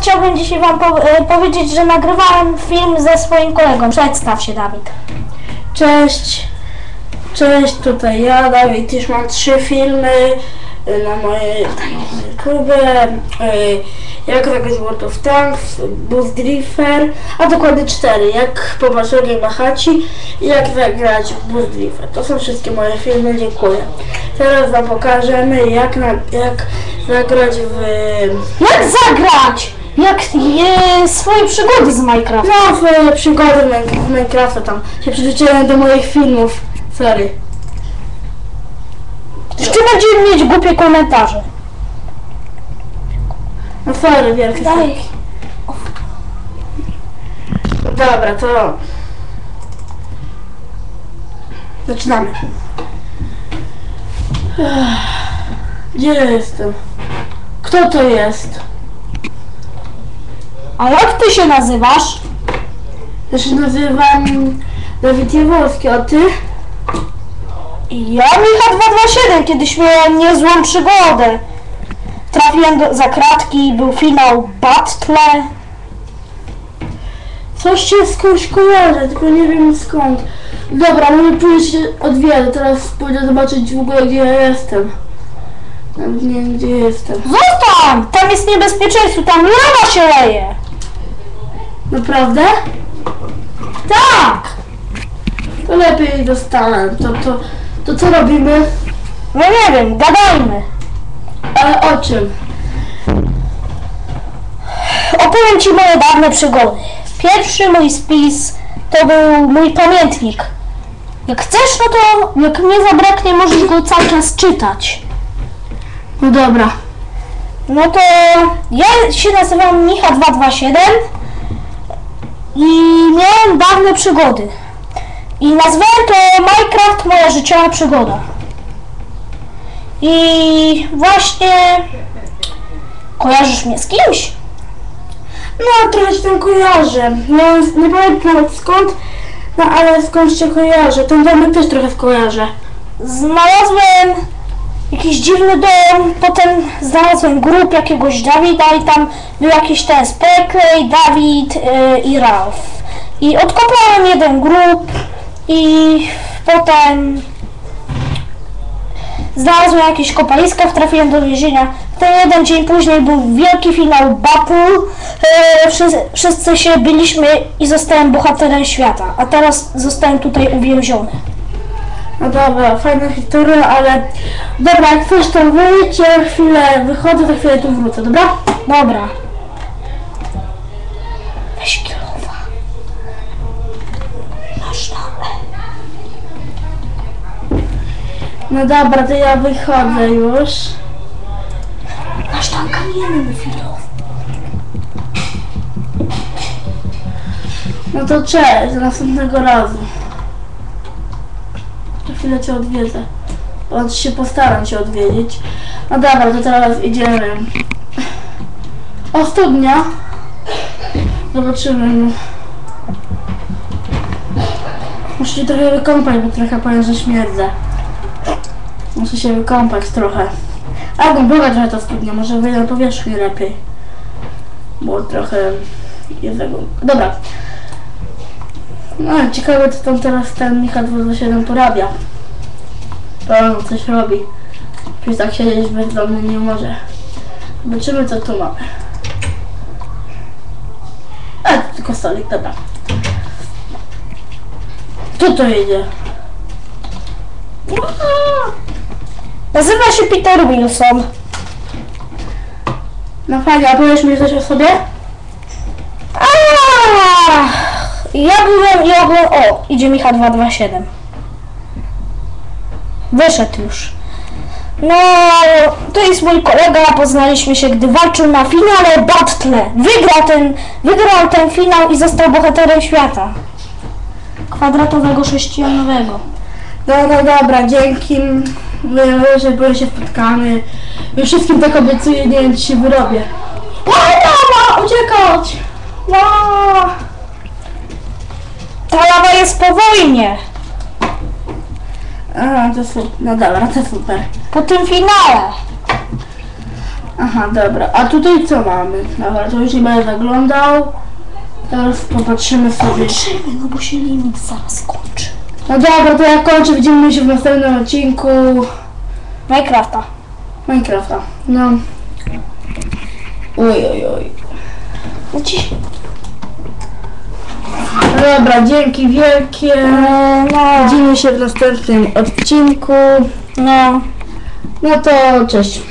chciałbym dzisiaj wam po, e, powiedzieć, że nagrywałem film ze swoim kolegą. Przedstaw się, Dawid. Cześć, cześć, tutaj ja, Dawid, już mam trzy filmy y, na mojej YouTube, y, jak zagrać w World of Tanks, Boost Drifter, a dokładnie cztery, jak popatrzeć na chaci i jak zagrać w Boost Drifter. To są wszystkie moje filmy, dziękuję. Teraz wam pokażemy jak, na, jak zagrać w... Jak zagrać? Jak e, swoje przygody z Minecraft. No, swoje przygody Min- Minecrafta tam się przyzwyczaiłem do moich filmów, sorry. Jeszcze będziemy mieć głupie komentarze. No sorry, wielkie Daj. Dobra, to... Zaczynamy. Gdzie ja jestem? Kto to jest? A jak ty się nazywasz? Ja się nazywam Dawid Jaworski, a ty? Ja Micha 227 kiedyś miałem niezłą przygodę. Trafiłem do, za kratki, był finał Battle. Coś się skądś kojarzę, tylko nie wiem skąd. Dobra, może pójść odwiedzę, teraz pójdę zobaczyć w ogóle gdzie ja jestem. Nawet nie wiem gdzie jestem. Zostań! Tam jest niebezpieczeństwo, tam lawa się leje. Naprawdę? Tak! To lepiej dostanę. To, to, to co robimy? No nie wiem, gadajmy. Ale o czym? Opowiem Ci moje dawne przygody. Pierwszy mój spis to był mój pamiętnik. Jak chcesz, no to jak mnie zabraknie, możesz go cały czas czytać. No dobra. No to ja się nazywam Micha227 i miałem dawne przygody. I nazwałem to Minecraft moja życiowa przygoda. I właśnie kojarzysz mnie z kimś? No trochę się tam kojarzę. No nie pamiętam nawet skąd, no ale skąd się kojarzę. Ten domek też trochę skojarzę. Znalazłem jakiś dziwny dom, potem znalazłem grup jakiegoś Dawida i tam był jakiś ten Spekley, Dawid yy, i Ralph. I odkopałem jeden grup i potem znalazłem jakieś kopaliska, trafiłem do więzienia. Ten jeden dzień później był wielki finał Battle. Yy, wszyscy, wszyscy się byliśmy i zostałem bohaterem świata, a teraz zostałem tutaj uwięziony. No dobra, fajna historia, ale... Dobra, jak chcesz to wyjść, ja chwilę wychodzę, za chwilę tu wrócę, dobra? Dobra. Weź kierowa. Masz. No dobra, to ja wychodzę już. Masz tam kamienny filow. No to cześć, do następnego razu. Chwilę cię odwiedzę. Bądź się postaram cię odwiedzić. No dobra, to teraz idziemy. O, studnia. Zobaczymy. Muszę się trochę wykąpać, bo trochę powiem, że śmierdzę. Muszę się wykąpać trochę. A, głęboka trochę ta studnia, może wyjdę na powierzchnię lepiej. Bo trochę jest za. Dobra. No, ciekawe co tam teraz ten Micha 227 porabia. Pewno coś robi. Przecież tak siedzieć bezdomny nie może. Zobaczymy co tu mamy. A, to tylko stolik, dobra. Kto to jedzie? Nazywa się Peter Wilson. No fajnie, a powiesz mi coś o sobie? A, ja byłem i ogólnie... O, idzie Micha 227. Wyszedł już. No, to jest mój kolega, poznaliśmy się, gdy walczył na finale Battle. Wygrał ten, wygrał ten finał i został bohaterem świata. Kwadratowego, sześcionowego. No, no dobra, dzięki. Że były się spotkamy. I wszystkim tak obiecuję, nie wiem czy się wyrobię. O, mama, uciekać! No, ta lawa jest po wojnie. A, to super. No dobra, to super. Po tym finale. Aha, dobra. A tutaj co mamy? Dobra, to już nie będę zaglądał. Teraz popatrzymy sobie. Czekaj, no bo się limit zaraz kończy. No dobra, to ja kończę. Widzimy się w następnym odcinku Minecrafta. Minecrafta. No. Oj, oj, oj. Ci... Dobra, dzięki wielkie. No, Widzimy się w następnym odcinku. no. No to cześć.